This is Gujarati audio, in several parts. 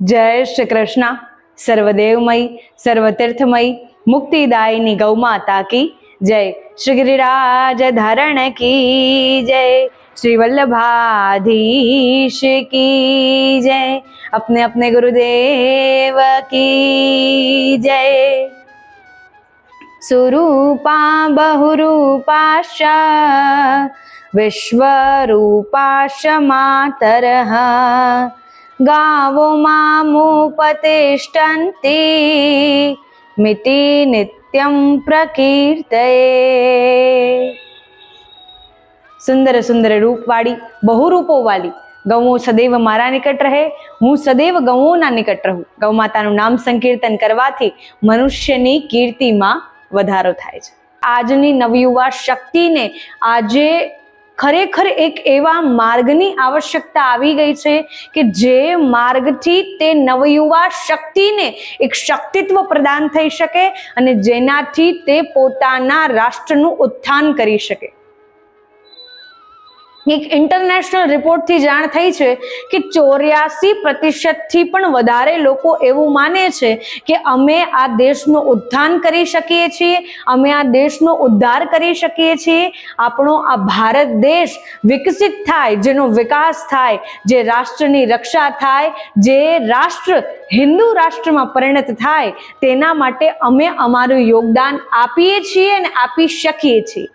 જય શ્રી કૃષ્ણ. સર્વદેવમય, સર્વતીર્થમય, મુક્તિદાયની ગૌમાતા કી જય. શ્રી ગિરિરાજ ધરણ કી જય. શ્રી વલ્લભાધીશ કી જય. અપને અપને ગુરુદેવ કી જય. સુરૂપા બહુરૂપાશ વિશ્વરૂપાશ માતરહ ગાવો મામુ પ્રતિષ્ઠંતિ મિતિ નિત્યમ પ્રકીર્તયે સુંદર સુંદર રૂપવાળી બહુ રૂપોવાળી ગૌઓ સદૈવ મારા નિકટ રહે હું સદૈવ ગૌઓના નિકટ રહું ગૌ માતાનું નામ સંકીર્તન કરવાથી મનુષ્યની કીર્તિમાં વધારો થાય છે. આજની નવયુવા શક્તિને આજે ખરેખર એક એવા માર્ગની આવશ્યકતા આવી ગઈ છે કે જે માર્ગથી તે નવયુવા શક્તિને એક શક્તિત્વ પ્રદાન થઈ શકે અને જેનાથી તે પોતાના રાષ્ટ્રનું ઉત્થાન કરી શકે. એક ઇન્ટરનેશનલ રિપોર્ટથી જાણ થઈ છે કે ચોર્યાસી પ્રતિશતથી પણ વધારે લોકો એવું માને છે કે અમે આ દેશનું ઉત્થાન કરી શકીએ છીએ, અમે આ દેશનો ઉદ્ધાર કરી શકીએ છીએ. આપણો આ ભારત દેશ વિકસિત થાય, જેનો વિકાસ થાય, જે રાષ્ટ્રની રક્ષા થાય, જે રાષ્ટ્ર હિન્દુ રાષ્ટ્રમાં પરિણત થાય, તેના માટે અમે અમારું યોગદાન આપીએ છીએ અને આપી શકીએ છીએ.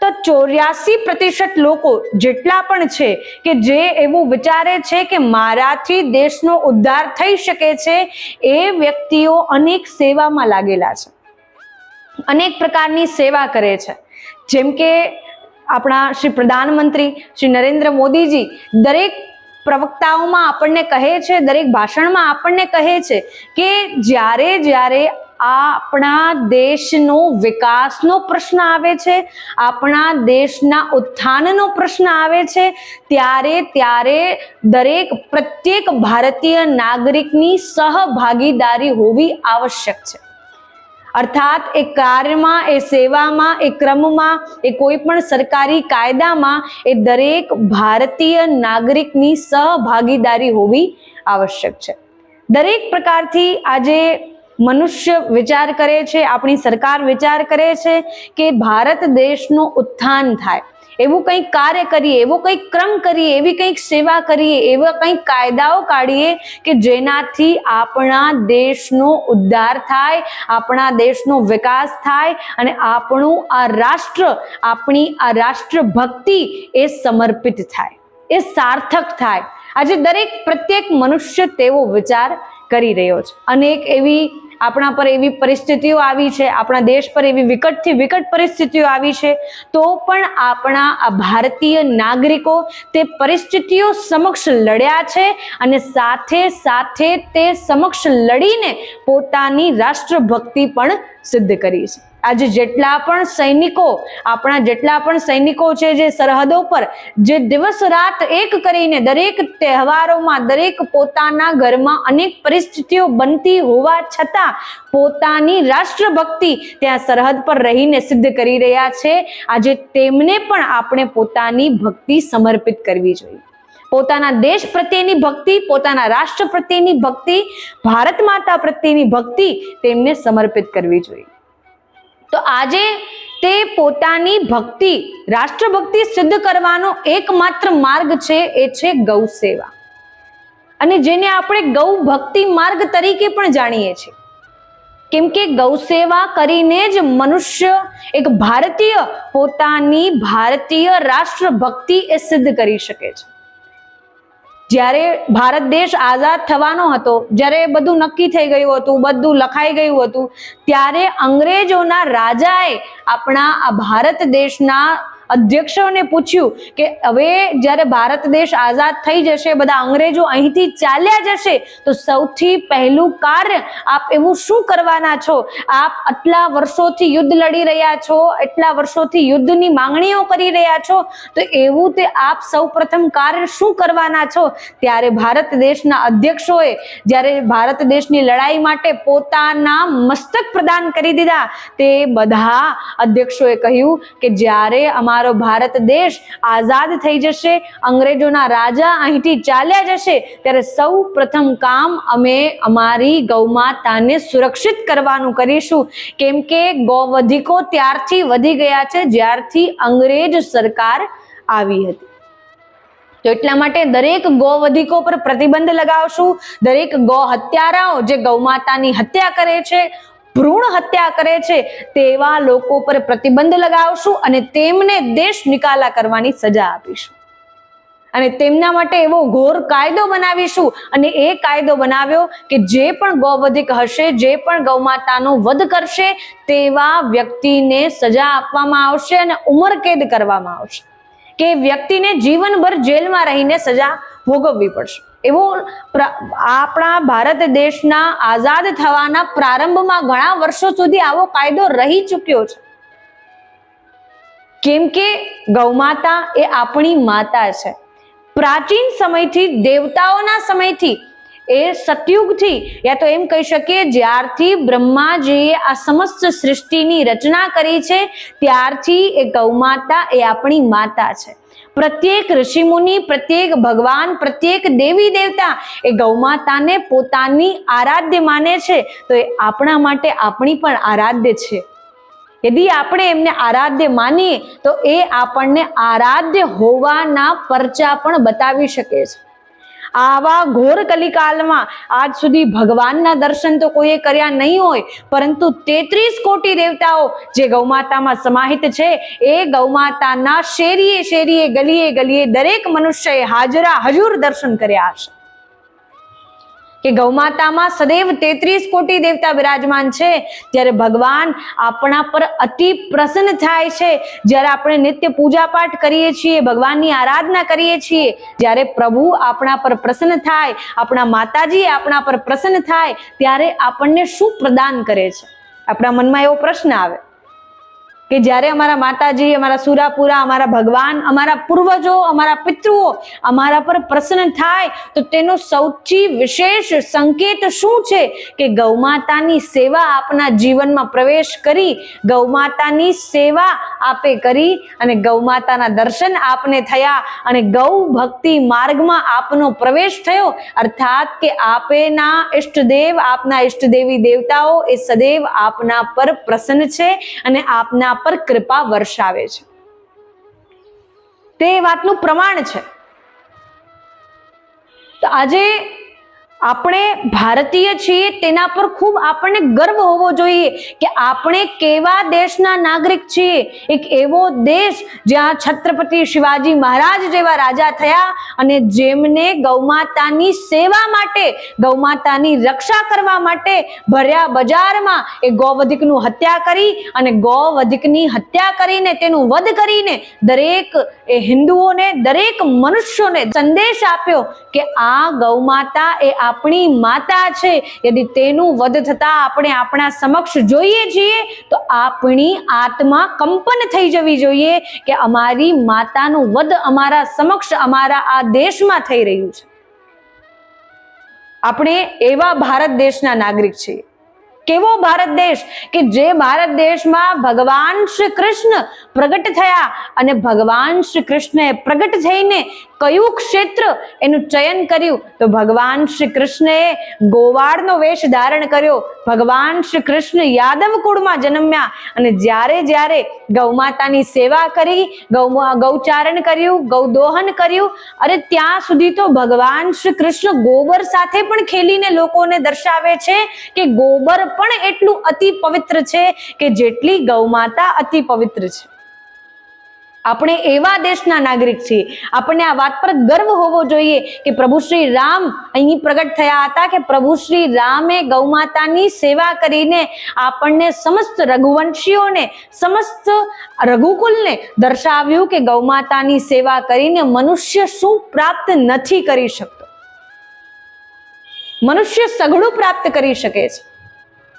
તો ચોર્યાસી પ્રતિશત લોકો જેટલા પણ છે કે જે એવું વિચારે છે કે મારાથી દેશનો ઉદ્ધાર થઈ શકે છે, એ વ્યક્તિઓ અનેક સેવામાં લાગેલા છે. અનેક પ્રકારની સેવા કરે છે. જેમ કે આપણા શ્રી પ્રધાનમંત્રી શ્રી નરેન્દ્ર મોદીજી દરેક પ્રવક્તાઓમાં આપણને કહે છે, દરેક ભાષણમાં આપણને કહે છે કે જ્યારે જ્યારે આપણા દેશનો વિકાસનો પ્રશ્ન આવે છે, આપણા દેશના ઉત્થાનનો પ્રશ્ન આવે છે, ત્યારે ત્યારે દરેક પ્રત્યેક ભારતીય નાગરિકની સહભાગીદારી હોવી આવશ્યક છે. અર્થાત એ કાર્યમાં એ સેવામાં, એ ક્રમમાં, એ કોઈ પણ સરકારી કાયદામાં એ દરેક ભારતીય નાગરિકની સહભાગીદારી હોવી આવશ્યક છે. દરેક પ્રકારથી આજે મનુષ્ય વિચાર કરે છે, આપણી સરકાર વિચાર કરે છે કે ભારત દેશનું ઉત્થાન થાય. એવું કંઈક કાર્ય કરીએ, એવો કંઈક ક્રમ કરીએ, એવી કંઈક સેવા કરીએ, એવા કંઈક કાયદાઓ કાઢીએ કે જેનાથી આપણા દેશનો ઉદ્ધાર થાય, આપણા દેશનો વિકાસ થાય અને આપણું આ રાષ્ટ્ર, આપણી આ રાષ્ટ્ર ભક્તિ એ સમર્પિત થાય, એ સાર્થક થાય. આજે દરેક પ્રત્યેક મનુષ્ય તેવો વિચાર કરી રહ્યો છે. અનેક એવી આપણા પર એવી પરિસ્થિતિઓ આવી છે, આપણા દેશ પર એવી વિકટથી વિકટ પરિસ્થિતિઓ આવી છે, તો પણ આપણા આ ભારતીય નાગરિકો તે પરિસ્થિતિઓ સમક્ષ લડ્યા છે અને સાથે સાથે તે સમક્ષ લડીને પોતાની રાષ્ટ્રભક્તિ પણ સિદ્ધ કરી છે. આજે જેટલા પણ સૈનિકો, આપણા જેટલા પણ સૈનિકો છે જે સરહદો પર જે દિવસ રાત એક કરીને દરેક તહેવારોમાં દરેક પોતાના ઘરમાં અનેક પરિસ્થિતિઓ બનતી હોવા છતાં પોતાની રાષ્ટ્રભક્તિ ત્યાં સરહદ પર રહીને સિદ્ધ કરી રહ્યા છે. આજે તેમને પણ આપણે પોતાની ભક્તિ સમર્પિત કરવી જોઈએ. પોતાના દેશ પ્રત્યેની ભક્તિ, પોતાના રાષ્ટ્ર પ્રત્યેની ભક્તિ, ભારત માતા પ્રત્યેની ભક્તિ તેમને સમર્પિત કરવી જોઈએ. તો આજે તે પોતાની ભક્તિ, રાષ્ટ્રભક્તિ સિદ્ધ કરવાનો એકમાત્ર માર્ગ છે, એ છે ગૌ સેવા. અને જેને આપણે ગૌ ભક્તિ માર્ગ તરીકે પણ જાણીએ છીએ. કેમ કે ગૌ સેવા કરીને જ મનુષ્ય એક ભારતીય પોતાની ભારતીય રાષ્ટ્રભક્તિ એ સિદ્ધ કરી શકે છે. જ્યારે ભારત દેશ આઝાદ થવાનો હતો, જ્યારે બધું નક્કી થઈ ગયું હતું, બધું લખાઈ ગયું હતું, ત્યારે અંગ્રેજોના રાજાએ આપણા આ ભારત દેશના અધ્યક્ષોને પૂછ્યું કે હવે જ્યારે ભારત દેશ આઝાદ થઈ જશે, બધા અંગ્રેજો અહીંથી ચાલ્યા જશે, તો સૌથી પહેલું કાર્ય આપ એવું શું કરવાના છો? આપ આટલા વર્ષોથી યુદ્ધ લડી રહ્યા છો, એટલા વર્ષોથી યુદ્ધની માંગણીઓ કરી રહ્યા છો? તો એવું તે આપ સૌ પ્રથમ કાર્ય શું કરવાના છો? ત્યારે ભારત દેશના અધ્યક્ષોએ જ્યારે ભારત દેશની લડાઈ માટે પોતાના મસ્તક પ્રદાન કરી દીધા, તે બધા અધ્યક્ષોએ કહ્યું કે જ્યારે અમારા અમારો ભારત દેશ આઝાદ થઈ જશે, અંગ્રેજોના રાજા અહીંથી ચાલ્યા જશે, ત્યારે સૌ પ્રથમ કામ અમે અમારી ગૌમાતાને સુરક્ષિત કરવાનું કરીશું. કેમ કે ગૌવધિકો ત્યારથી વધી ગયા છે, જ્યારથી અંગ્રેજ સરકાર આવી હતી. તો એટલા માટે દરેક ગૌવધિકો પર પ્રતિબંધ લગાવશું, દરેક ગૌ હત્યારાઓ જે ગૌમાતાની હત્યા કરે છે ભ્રૂણ હત્યા કરે છે, તેવા લોકો પર પ્રતિબંધ લગાવશું અને તેમને દેશ નિકાલા કરવાની સજા આપીશું. અને તેમના માટે એવો ઘોર કાયદો બનાવીશું અને એ કાયદો બનાવ્યો કે જે પણ ગૌવધિક હશે, જે પણ ગૌમાતાનો વધ કરશે, તેવા વ્યક્તિને સજા આપવામાં આવશે અને ઉંમરકેદ કરવામાં આવશે. કે વ્યક્તિને જીવનભર જેલમાં રહીને સજા ભોગવવી પડશે. એવો આપણા ભારત દેશના આઝાદ થવાના પ્રારંભમાં ઘણા વર્ષો સુધી આવો કાયદો રહી ચૂક્યો છે. કેમ કે ગૌમાતા એ આપણી માતા છે. પ્રાચીન સમયથી, દેવતાઓના સમયથી, એ સતયુગથી, યા તો એમ કહી શકીએ જ્યારથી બ્રહ્માજીએ આ સમસ્ત સૃષ્ટિની રચના કરી છે, ત્યારથી એ ગૌમાતા એ આપણી માતા છે. પ્રત્યેક ઋષિમુનિ, પ્રત્યેક ભગવાન, પ્રત્યેક દેવી દેવતા એ ગૌમાતાને પોતાની આરાધ્ય માને છે. તો એ આપણા માટે આપણી પણ આરાધ્ય છે. યદિ આપણે એમને આરાધ્ય માનીએ, તો એ આપણને આરાધ્ય હોવાના પરચા પણ બતાવી શકે છે. આવા ઘોર કલિકાલમાં આજ સુધી ભગવાનના દર્શન તો કોઈએ કર્યા નહીં હોય, પરંતુ તેત્રીસ કોટી દેવતાઓ જે ગૌમાતામાં સમાહિત છે, એ ગૌમાતાના શેરીએ શેરીએ ગલીએ ગલીએ દરેક મનુષ્યએ હાજરા હજુર દર્શન કર્યા હશે. કે ગૌમાતામાં સદૈવ તેત્રીસ કોટી દેવતા બિરાજમાન છે, જ્યારે ભગવાન આપણા પર અતિ પ્રસન્ન થાય છે. જ્યારે આપણે નિત્ય પૂજા પાઠ કરીએ છીએ, ભગવાનની આરાધના કરીએ છીએ, જ્યારે પ્રભુ આપણા પર પ્રસન્ન થાય, આપણા માતાજી આપણા પર પ્રસન્ન થાય, ત્યારે આપણને શું પ્રદાન કરે છે? આપણા મનમાં એવો પ્રશ્ન આવે કે જ્યારે અમારા માતાજી, અમારા સુરાપુરા, અમારા ભગવાન, અમારા પૂર્વજો, અમારા પિતૃઓ અમારા પર પ્રસન્ન થાય, તો તેનો સૌથી વિશેષ સંકેત શું છે કે ગૌમાતાની સેવા આપના જીવનમાં પ્રવેશ કરી, ગૌમાતાની સેવા આપે કરી અને ગૌમાતાના દર્શન આપને થયા અને ગૌ ભક્તિ માર્ગમાં આપનો પ્રવેશ થયો. અર્થાત કે આપેના ઈષ્ટદેવ, આપના ઈષ્ટદેવી દેવતાઓ એ સદૈવ આપના પર પ્રસન્ન છે અને આપના પર કૃપા વર્ષાવે છે. તે વાતનું પ્રમાણ છે. તો આજે આપણે ભારતીય છીએ તેના પર ખૂબ આપણને ગર્વ હોવો જોઈએ કે આપણે કેવા દેશના નાગરિક છીએ. એક એવો દેશ જ્યાં છત્રપતિ શિવાજી મહારાજ જેવા રાજા થયા અને જેમને ગૌમાતાની સેવા માટે ગૌમાતાની રક્ષા કરવા માટે ભર્યા બજારમાં એ ગૌવધિકનું હત્યા કરી અને ગૌવધિકની હત્યા કરીને તેનું વધ કરીને દરેક એ હિન્દુઓને, દરેક મનુષ્યોને સંદેશ આપ્યો કે આ ગૌમાતા એ આપણી માતા છે, યદિ તેનું વધ થતા આપણે આપણા સમક્ષ જોઈએ છીએ, તો આપણી આત્મા કંપન થઈ જવી જોઈએ કે અમારી માતાનું વધ અમારા સમક્ષ અમારા આ દેશમાં થઈ રહ્યું છે. આપણે એવા ભારત દેશના નાગરિક છીએ. કેવો ભારત દેશ કે જે ભારત દેશમાં ભગવાન શ્રી કૃષ્ણ પ્રગટ થયા અને ભગવાન શ્રી કૃષ્ણએ પ્રગટ થઈને કયું ક્ષેત્ર એનું ચયન કર્યું? તો ભગવાન શ્રી કૃષ્ણએ ગોવાળનો વેશ ધારણ કર્યો. ભગવાન શ્રી કૃષ્ણ યાદવ કુળમાં જન્મ્યા અને જ્યારે જ્યારે ગૌમાતાની સેવા કરી, ગૌ ગૌચારણ કર્યું ગૌદોહન કર્યું, અરે ત્યાં સુધી તો ભગવાન શ્રી કૃષ્ણ ગોબર સાથે પણ ખેલીને લોકોને દર્શાવે છે કે ગોબર પણ એટલું અતિ પવિત્ર છે કે જેટલી ગૌમાતા અતિ પવિત્ર છે. આપણે એવા દેશના નાગરિક છીએ. આપણને આ વાત પર ગર્વ હોવો જોઈએ કે પ્રભુ શ્રી રામ અહીં પ્રગટ થયા હતા કે પ્રભુ શ્રી રામે ગૌમાતાની સેવા કરીને આપણને સમસ્ત રઘુવંશીઓને, સમસ્ત રઘુકુલને દર્શાવ્યું કે ગૌમાતાની સેવા કરીને મનુષ્ય શું પ્રાપ્ત નથી કરી શકતો. મનુષ્ય સઘળું પ્રાપ્ત કરી શકે છે.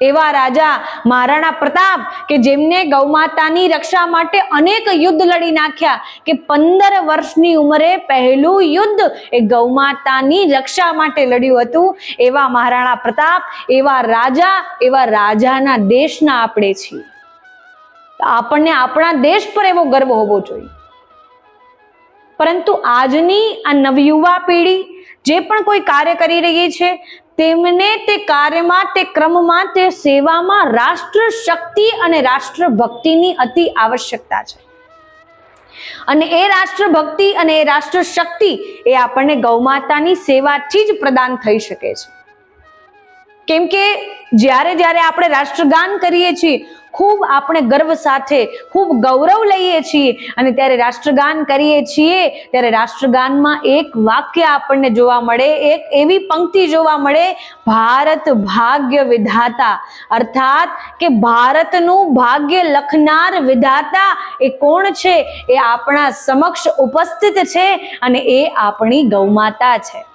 એવા રાજા મહારાણા પ્રતાપ કે જેમને ગૌમાતાની રક્ષા માટે અનેક યુદ્ધ લડી નાખ્યા કે પંદર વર્ષની ઉંમરે પહેલું યુદ્ધ એ ગૌમાતાની રક્ષા માટે લડ્યું હતું. એવા મહારાણા પ્રતાપ, એવા રાજા, એવા રાજાના દેશના આપણે છીએ. આપણને આપણા દેશ પર એવો ગર્વ હોવો જોઈએ. પરંતુ આજની આ નવયુવા પેઢી જે પણ કોઈ કાર્ય કરી રહી છે, તેમને તે કાર્યમાં, તે ક્રમમાં, તે સેવામાં રાષ્ટ્ર શક્તિ અને રાષ્ટ્ર ભક્તિની અતિ આવશ્યકતા છે. અને એ રાષ્ટ્ર ભક્તિ અને એ રાષ્ટ્ર શક્તિ એ આપણને ગૌમાતાની સેવાથી જ પ્રદાન થઈ શકે છે. કેમ કે જ્યારે જ્યારે આપણે રાષ્ટ્રગાન કરીએ છીએ, ખૂબ આપણે ગર્વ સાથે, ખૂબ ગૌરવ લઈએ છીએ અને ત્યારે રાષ્ટ્રગાન કરીએ છીએ, ત્યારે રાષ્ટ્રગાનમાં એક વાક્ય આપણને જોવા મળે, એક એવી પંક્તિ જોવા મળે, ભારત ભાગ્ય વિધાતા. અર્થાત કે ભારતનું ભાગ્ય લખનાર વિધાતા એ કોણ છે? એ આપણા સમક્ષ ઉપસ્થિત છે અને એ આપણી ગૌમાતા છે.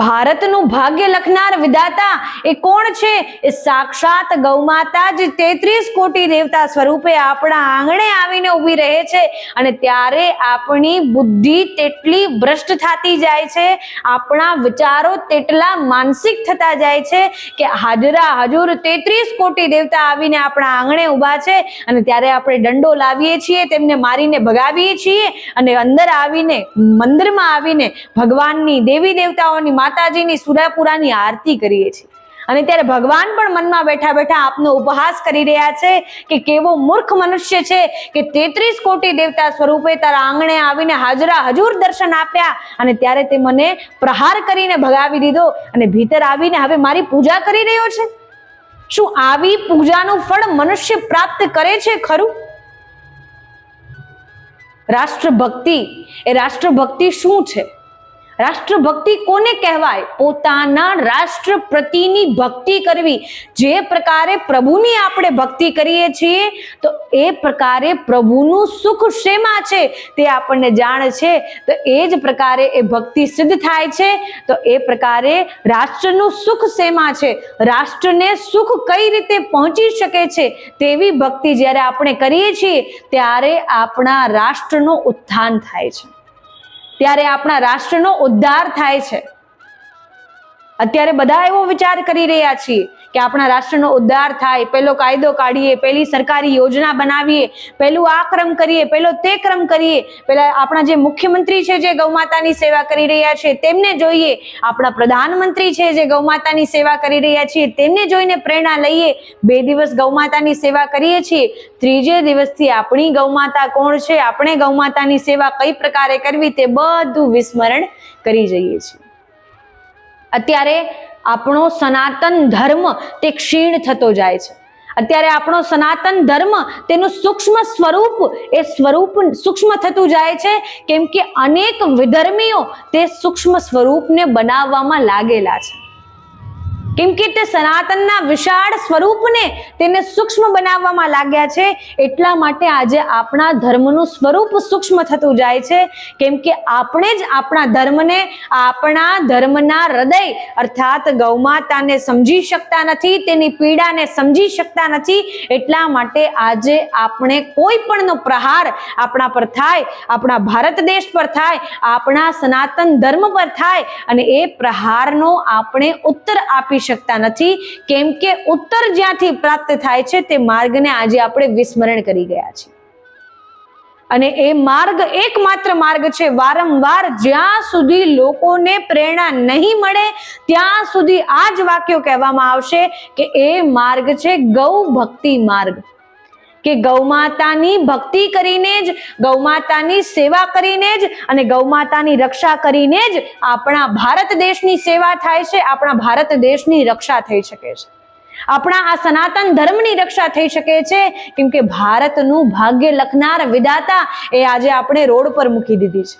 ભારતનું ભાગ્ય લખનાર વિધાતા એ કોણ છે? એ સાક્ષાત ગૌમાતા જ તેત્રીસ કોટી દેવતા સ્વરૂપે આપણા આંગણે આવીને ઊભી રહે છે અને ત્યારે આપણી બુદ્ધિ તેટલી ભ્રષ્ટ થતી જાય છે, આપણા વિચારો તેટલા માનસિક થતા જાય છે કે હાજરા હજુર તેત્રીસ કોટી દેવતા આવીને આપણા આંગણે ઊભા છે અને ત્યારે આપણે દંડો લાવીએ છીએ, તેમને મારીને ભગાવીએ છીએ અને અંદર આવીને, મંદિરમાં આવીને ભગવાનની દેવી દેવતાઓની માતાજીની સુરાપુરાની આરતી કરીએ છીએ. અને ત્યારે ભગવાન પણ મનમાં બેઠા બેઠા આપનો ઉપહાસ કરી રહ્યા છે કે કેવો મૂર્ખ મનુષ્ય છે કે તેત્રીસ કોટી દેવતા સ્વરૂપે તારા આંગણે આવીને હાજરા હજુર દર્શન આપ્યા અને ત્યારે તે મને પ્રહાર કરીને ભગાવી દીધો અને ભીતર આવીને હવે મારી પૂજા કરી રહ્યો છે. શું આવી પૂજાનું ફળ મનુષ્ય પ્રાપ્ત કરે છે ખરું? રાષ્ટ્રભક્તિ, એ રાષ્ટ્રભક્તિ શું છે? રાષ્ટ્રભક્તિ કોને કહેવાય? પોતાના રાષ્ટ્ર પ્રતિની ભક્તિ કરવી. જે પ્રકારે પ્રભુની આપણે ભક્તિ કરીએ છીએ, તો એ પ્રકારે પ્રભુનું સુખ શેમાં છે તે આપણને જાણ છે. તો એ જ પ્રકારે એ ભક્તિ સિદ્ધ થાય છે. તો એ પ્રકારે રાષ્ટ્રનું સુખ શેમાં છે? રાષ્ટ્રને સુખ કઈ રીતે પહોંચી શકે છે? તેવી ભક્તિ જ્યારે આપણે કરીએ છીએ, ત્યારે આપણા રાષ્ટ્રનો ઉત્થાન થાય છે. ત્યારે આપણા રાષ્ટ્રનો ઉદ્ધાર થાય છે. અત્યારે બધા એવો વિચાર કરી રહ્યા છીએ કે આપણા રાષ્ટ્રનો ઉદ્ધાર થાય, પેલો કાયદો કાઢીએ, પેલી સરકારી યોજના બનાવીએ પહેલું આ ક્રમ કરીએ પહેલો તે ક્રમ કરીએ. પહેલા આપણા જે મુખ્યમંત્રી છે જે ગૌમાતાની સેવા કરી રહ્યા છે, તેમને જોઈએ. આપણા પ્રધાનમંત્રી છે જે ગૌમાતાની સેવા કરી રહ્યા છીએ તેમને જોઈને પ્રેરણા લઈએ. બે દિવસ ગૌમાતાની સેવા કરીએ છીએ. ત્રીજે દિવસથી આપણી ગૌમાતા કોણ છે, આપણે ગૌમાતાની સેવા કઈ પ્રકારે કરવી તે બધું વિસ્મરણ કરી જઈએ છીએ. અત્યારે આપણો સનાતન ધર્મ તે ક્ષીણ થતો જાય છે. અત્યારે આપણો સનાતન ધર્મ તેનું સૂક્ષ્મ સ્વરૂપ, એ સ્વરૂપ સૂક્ષ્મ થતું જાય છે, કેમ કે અનેક વિધર્મીઓ તે સૂક્ષ્મ સ્વરૂપને બનાવવામાં લાગેલા છે. કેમ કે તે સનાતનના વિશાળ સ્વરૂપને તેને સૂક્ષ્મ બનાવવામાં લાગ્યા છે. એટલા માટે આજે આપણા ધર્મનું સ્વરૂપ સૂક્ષ્મ થતું જાય છે. કેમ કે આપણે જ આપણા ધર્મને આપણા ધર્મના હૃદય અર્થાત ગૌમાતાને સમજી શકતા નથી, તેની પીડાને સમજી શકતા નથી. એટલા માટે આજે આપણે કોઈ પણનો પ્રહાર આપણા પર થાય, આપણા ભારત દેશ પર થાય, આપણા સનાતન ધર્મ પર થાય અને એ પ્રહારનો આપણે ઉત્તર આપી શકતા નથી. કેમ કે ઉત્તર જ્યાંથી પ્રાપ્ત થાય છે તે માર્ગને આજે આપણે વિસ્મરણ કરી ગયા છે અને એ માર્ગ એકમાત્ર માર્ગ છે. વારંવાર જ્યાં સુધી લોકોને પ્રેરણા નહીં મળે, ત્યાં સુધી આ જ વાક્યો કહેવામાં આવશે કે એ માર્ગ છે ગૌ ભક્તિ માર્ગ. કે ગૌમાતાની ભક્તિ કરીને જ ગૌમાતાની સેવા કરીને જ અને ગૌમાતાની રક્ષા કરીને જ આપણા ભારત દેશની સેવા થાય છે, આપણા ભારત દેશની રક્ષા થઈ શકે છે. આપણા આ સનાતન ધર્મની રક્ષા થઈ શકે છે કેમ કે ભારતનું ભાગ્ય લખનાર વિધાતા એ આજે આપણે રોડ પર મૂકી દીધી છે.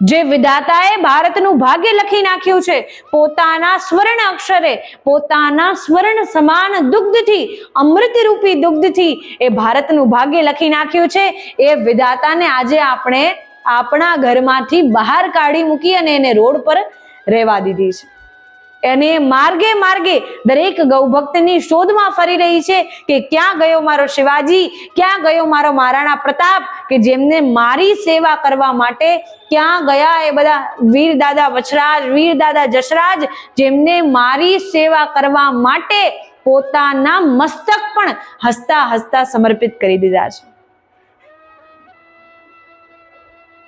જે વિધાતાએ ભારતનું ભાગ્ય લખી નાખ્યું છે, પોતાના સ્વર્ણ અક્ષરે, પોતાના સ્વર્ણ સમાન દુગ્ધથી અમૃત રૂપી દુગ્ધથી એ ભારતનું ભાગ્ય લખી નાખ્યું છે. એ વિધાતાને આજે આપણે આપણા ઘરમાંથી બહાર કાઢી મૂકી અને એને રોડ પર રહેવા દીધી છે. અને માર્ગે માર્ગે દરેક ગૌભક્તની શોધમાં ફરી રહી છે કે ક્યાં ગયો મારો શિવાજી, ક્યાં ગયો મારો મહારાણા પ્રતાપ, કે જેમને મારી સેવા કરવા માટે ક્યાં ગયા એ બધા વીર દાદા વછરાજ વીર દાદા જશરાજ, જેમને મારી સેવા કરવા માટે પોતાના મસ્તક પણ હસતા હસતા સમર્પિત કરી દીધા છે.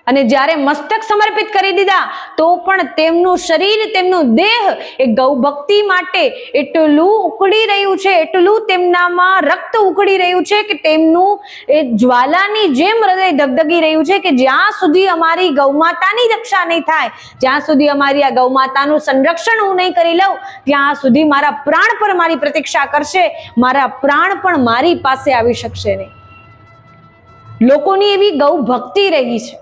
અને જ્યારે મસ્તક સમર્પિત કરી દીધા, તો પણ તેમનું શરીર, તેમનું દેહ એ ગૌ ભક્તિ માટે એટલું ઉકળી રહ્યું છે, એટલું તેમનામાં રક્ત ઉકળી રહ્યું છે કે તેમનું એ જ્વાલાની જેમ હૃદય ધગધગી રહ્યું છે કે જ્યાં સુધી અમારી ગૌમાતાની રક્ષા નહીં થાય, જ્યાં સુધી અમારી આ ગૌમાતાનું સંરક્ષણ હું નહીં કરી લઉં, ત્યાં સુધી મારા પ્રાણ પર મારી પ્રતીક્ષા કરશે, મારા પ્રાણ પણ મારી પાસે આવી શકશે નહીં. લોકોની એવી ગૌ ભક્તિ રહી છે.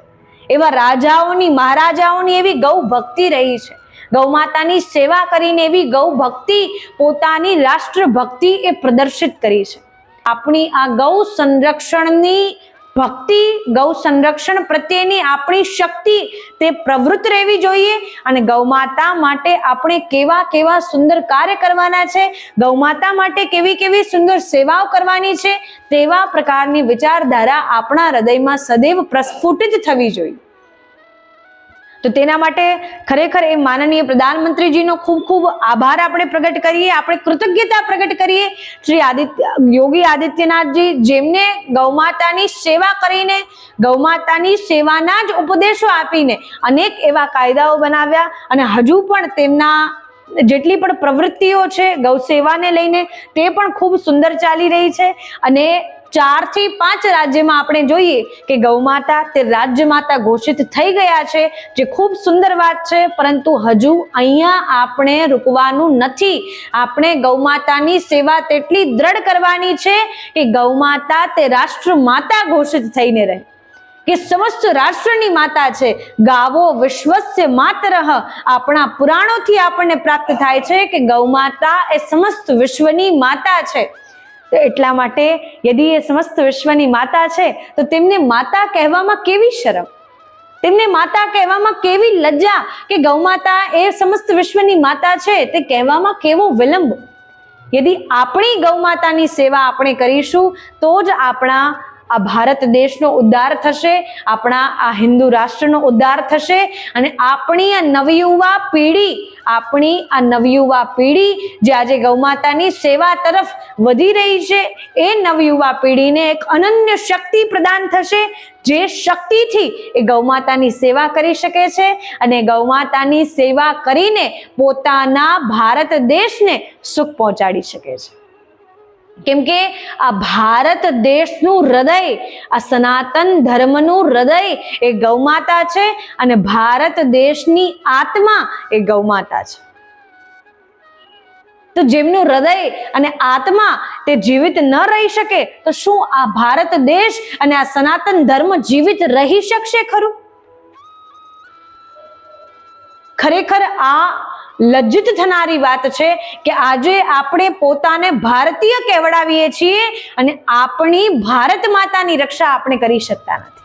એવા રાજાઓની, મહારાજાઓની એવી ગૌ ભક્તિ રહી છે. ગૌ માતાની સેવા કરીને એવી ગૌ ભક્તિ પોતાની રાષ્ટ્ર ભક્તિ એ પ્રદર્શિત કરી છે. આપણી આ ગૌ સંરક્ષણની ભક્તિ, ગૌ સંરક્ષણ પ્રત્યેની આપણી શક્તિ તે પ્રવૃત્ત રહેવી જોઈએ અને ગૌમાતા માટે આપણે કેવા કેવા સુંદર કાર્ય કરવાના છે ગૌમાતા માટે કેવી કેવી સુંદર સેવાઓ કરવાની છે તેવા પ્રકારની વિચારધારા આપણા હૃદયમાં સદૈવ પ્રસ્ફુટિત થવી જોઈએ. તો તેના માટે ખરેખર એ માનનીય પ્રધાનમંત્રીજીનો ખૂબ ખૂબ આભાર આપણે પ્રગટ કરીએ, આપણે કૃતજ્ઞતા પ્રગટ કરીએ. શ્રી આદિત્ય, યોગી આદિત્યનાથજી જેમને ગૌમાતાની સેવા કરીને ગૌમાતાની સેવાના જ ઉપદેશો આપીને અનેક એવા કાયદાઓ બનાવ્યા અને હજુ પણ તેમના જેટલી પણ પ્રવૃત્તિઓ છે ગૌ સેવાને લઈને તે પણ ખૂબ સુંદર ચાલી રહી છે. અને ચારથી પાંચ રાજ્યમાં આપણે જોઈએ કે ગૌમાતા તે રાજ્ય માતા ઘોષિત થઈ ગયા છે, જે ખૂબ સુંદર વાત છે, પરંતુ હજુ અહીંયા આપણે રૂકવાનું નથી. આપણે ગૌમાતાની સેવા તેટલી દ્રઢ કરવાની છે કે ગૌમાતા તે રાષ્ટ્ર માતા ઘોષિત થઈને રહે. કે સમસ્ત રાષ્ટ્રની માતા છે. ગાવો વિશ્વસ્ય માતરઃ. આપણા પુરાણોથી આપણને પ્રાપ્ત થાય છે કે ગૌમાતા એ સમસ્ત વિશ્વની માતા છે. તો એટલા માટે યદિ એ સમસ્ત વિશ્વની માતા છે, તો તેમને માતા કહેવામાં કેવી શરમ? તેમને માતા કહેવામાં કેવી લજ્જા કે ગૌમાતા એ સમસ્ત વિશ્વની માતા છે, તે કહેવામાં કેવો વિલંબ? યદિ આપણી ગૌમાતાની સેવા આપણે કરીશું, તો જ આપણા આ ભારત દેશનો ઉદ્ધાર થશે, આપણા આ હિન્દુ રાષ્ટ્રનો ઉદ્ધાર થશે, અને આપણી આ નવયુવા પેઢી આપણી આ નવયુવા પેઢી જે આજે ગૌમાતાની સેવા તરફ વધી રહી છે, એ નવયુવા પેઢીને એક અનન્ય શક્તિ પ્રદાન થશે, જે શક્તિથી એ ગૌમાતાની સેવા કરી શકે છે અને ગૌમાતાની સેવા કરીને પોતાના ભારત દેશને સુખ પહોંચાડી શકે છે. કેમ કે આ ભારત દેશનું હૃદય, આ સનાતન ધર્મનું હૃદય એ ગૌમાતા છે અને ભારત દેશની આત્મા એ ગૌમાતા છે. તો જેમનું હૃદય અને આત્મા તે જીવિત ન રહી શકે, તો શું આ ભારત દેશ અને આ સનાતન ધર્મ જીવિત રહી શકશે ખરું? ખરેખર આ લજ્જિત થનારી વાત છે કે આજે આપણે પોતાને ભારતીય કહેવડાવીએ છીએ અને આપણી ભારત માતાની રક્ષા આપણે કરી શકતા નથી.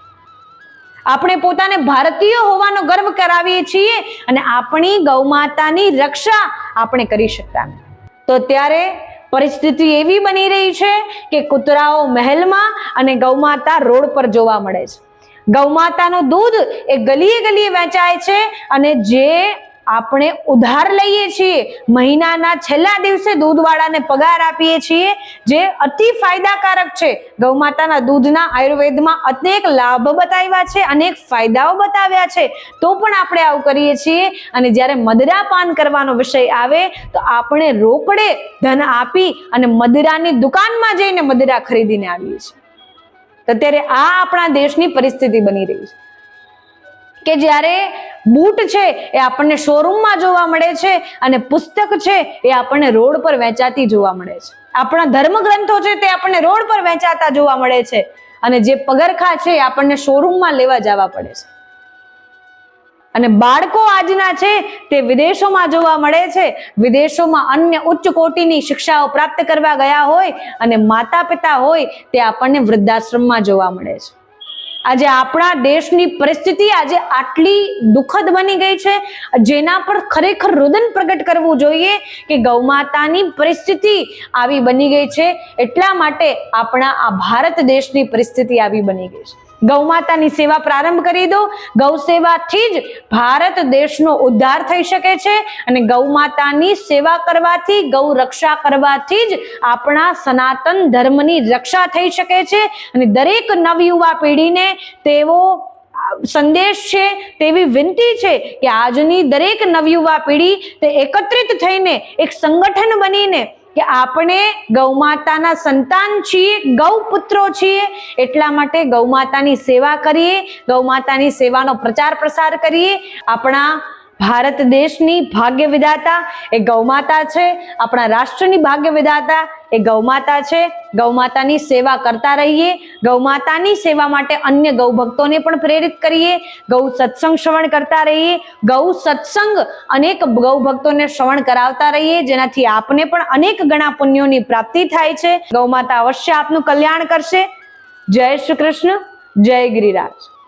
આપણે પોતાને ભારતીય હોવાનો ગર્વ કરાવીએ છીએ અને આપણી ગૌમાતાની રક્ષા આપણે કરી શકતા નથી. તો ત્યારે પરિસ્થિતિ એવી બની રહી છે કે કૂતરાઓ મહેલમાં અને ગૌમાતા રોડ પર જોવા મળે છે. ગૌમાતાનું દૂધ એ ગલીએ ગલીએ વેચાય છે અને જે આપણે ઉધાર લઈએ છીએ. મહિનાના છેલ્લા દિવસે દૂધવાળાને પગાર આપીએ છીએ, જે અતિ ફાયદાકારક છે. ગૌમાતાના દૂધના આયુર્વેદમાં અનેક લાભ બતાવ્યા છે, અનેક ફાયદાઓ બતાવ્યા છે. તો પણ આપણે આવું કરીએ છીએ. અને જ્યારે મદરા પાન કરવાનો વિષય આવે, તો આપણે રોકડે ધન આપી અને મદરાની દુકાનમાં જઈને મદરા ખરીદીને આવીએ છીએ. તો ત્યારે આ આપણા દેશની પરિસ્થિતિ બની રહી છે. કે જ્યારે બૂટ છે એ આપણને શોરૂમમાં જોવા મળે છે અને પુસ્તક છે એ આપણને રોડ પર વેચાતી જોવા મળે છે. આપણા ધર્મગ્રંથો છે તે આપણને રોડ પર વેચાતા જોવા મળે છે અને જે પગરખા છે એ આપણને શોરૂમમાં લેવા જવા પડે છે. અને બાળકો આજના છે તે વિદેશોમાં જોવા મળે છે. વિદેશોમાં અન્ય ઉચ્ચ કોટીની શિક્ષાઓ પ્રાપ્ત કરવા ગયા હોય અને માતા પિતા હોય તે આપણને વૃદ્ધાશ્રમમાં જોવા મળે છે. આજે આપણા દેશની પરિસ્થિતિ આજે આટલી દુઃખદ બની ગઈ છે. જેના પર ખરેખર રુદન પ્રગટ કરવું જોઈએ કે ગૌમાતાની પરિસ્થિતિ આવી બની ગઈ છે. એટલા માટે આપણા આ ભારત દેશની પરિસ્થિતિ આવી બની ગઈ છે. ગૌ માતાની સેવા પ્રારંભ કરી દો. ગૌ સેવાથી જ ભારત દેશનો ઉદ્ધાર થઈ શકે છે અને ગૌ માતાની સેવા કરવાથી, ગૌ રક્ષા કરવાથી જ આપણા સનાતન ધર્મની રક્ષા થઈ શકે છે અને દરેક નવયુવા પેઢીને તેઓ સંદેશ છે, તેવી વિનંતી છે કે આજની દરેક નવયુવા પેઢી તે એકત્રિત થઈને, એક સંગઠન બનીને કે આપણે ગૌમાતાના સંતાન છીએ, ગૌપુત્રો છીએ, એટલા માટે ગૌમાતાની સેવા કરીએ, ગૌમાતાની સેવાનો પ્રચાર પ્રસાર કરીએ, આપણા ભારત દેશની ભાગ્ય વિધાતા એ ગૌમાતા છે. આપણા રાષ્ટ્રની ભાગ્ય વિધાતા એ ગૌમાતા છે. ગૌમાતાની સેવા કરતા રહીએ. ગૌમાતાની સેવા માટે અન્ય ગૌ ભક્તોને પણ પ્રેરિત કરીએ. ગૌ સત્સંગ શ્રવણ કરતા રહીએ. ગૌ સત્સંગ અનેક ગૌ ભક્તોને શ્રવણ કરાવતા રહીએ. જેનાથી આપને પણ અનેક ગણા પુણ્યોની પ્રાપ્તિ થાય છે. ગૌમાતા અવશ્ય આપનું કલ્યાણ કરશે. જય શ્રી કૃષ્ણ. જય ગિરિરાજ.